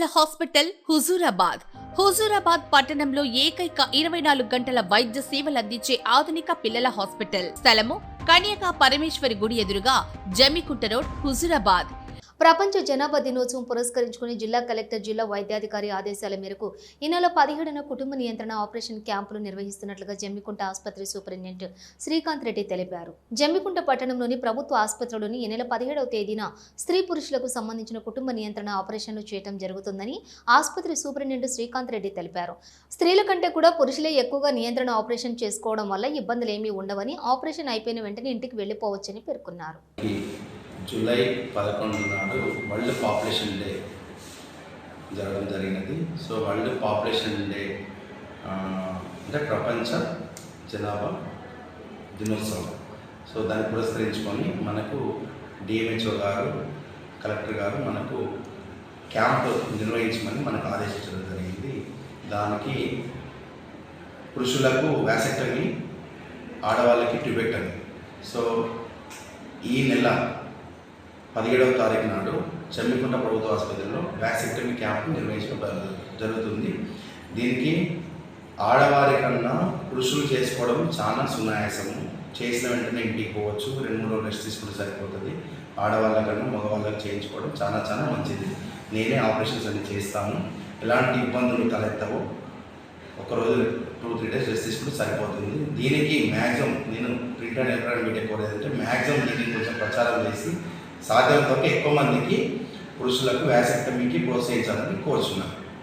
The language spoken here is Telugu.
పిల్లల హాస్పిటల్ హుజూరాబాద్. హుజూరాబాద్ పట్టణంలో ఏకైక ఇరవై నాలుగు గంటల వైద్య సేవలు అందించే ఆధునిక పిల్లల హాస్పిటల్. స్థలము కన్యకా పరమేశ్వరి గుడి ఎదురుగా జమికుంట రోడ్ హుజూరాబాద్. ప్రపంచ జనాభా దినోత్సవం పురస్కరించుకుని జిల్లా కలెక్టర్ జిల్లా వైద్యాధికారి ఆదేశాల మేరకు ఈ నెల పదిహేడున కుటుంబ నియంత్రణ ఆపరేషన్ క్యాంపులు నిర్వహిస్తున్నట్లుగా జమ్మికుంట ఆసుపత్రి సూపరింటెండెంట్ శ్రీకాంత్ రెడ్డి తెలిపారు. జమ్మికుంట పట్టణంలోని ప్రభుత్వ ఆసుపత్రిలోని ఈ నెల పదిహేడవ తేదీన స్త్రీ పురుషులకు సంబంధించిన కుటుంబ నియంత్రణ ఆపరేషన్లు చేయడం జరుగుతుందని ఆసుపత్రి సూపరింటెండెంట్ శ్రీకాంత్ రెడ్డి తెలిపారు. స్త్రీల కంటే కూడా పురుషులే ఎక్కువగా నియంత్రణ ఆపరేషన్ చేసుకోవడం వల్ల ఇబ్బందులు ఏమీ ఉండవని ఆపరేషన్ అయిపోయిన వెంటనే ఇంటికి వెళ్ళిపోవచ్చని పేర్కొన్నారు. జూలై పదకొండు నాడు వరల్డ్ పాపులేషన్ డే జరగడం జరిగినది. సో వరల్డ్ పాపులేషన్ డే అంటే ప్రపంచ జనాభా దినోత్సవం. సో దాన్ని పురస్కరించుకొని మనకు డిఎంహెచ్ఓ గారు కలెక్టర్ గారు మనకు క్యాంప్ నిర్వహించమని మనకు ఆదేశించడం జరిగింది. దానికి పురుషులకు వ్యాసెక్టమీ ఆడవాళ్ళకి ట్యూబెక్టమీ సో ఈ నెల పదిహేడవ తారీఖు నాడు చెమ్మికుంట ప్రభుత్వ ఆసుపత్రిలో వ్యాక్సిక్టమీ క్యాంప్ నిర్వహించడం జరుగుతుంది. దీనికి ఆడవారి కన్నా పురుషులు చేసుకోవడం చాలా సునాయాసము. చేసిన వెంటనే ఇంటికి పోవచ్చు. రెండు మూడు రోజులు రెస్ట్ తీసుకుంటే సరిపోతుంది. ఆడవాళ్ళ కన్నా మగవాళ్ళకి చేయించుకోవడం చాలా చాలా మంచిది. నేనే ఆపరేషన్స్ అన్ని చేస్తాను. ఎలాంటి ఇబ్బందులు తలెత్తవు. ఒకరోజు టూ త్రీ డేస్ రెస్ట్ తీసుకుంటే సరిపోతుంది. దీనికి మ్యాక్సిమం నేను ప్రింట్ అండ్ ఎలక్ట్రానిక్ మీడియా కోరేదంటే మ్యాక్సిమం దీనికి కొంచెం ప్రచారం చేసి సాధ్యమైనంత ఎక్కువ మందికి పురుషులకు వ్యాసక్టమీకి ప్రోత్సహించాలని కోరుచున్నాను.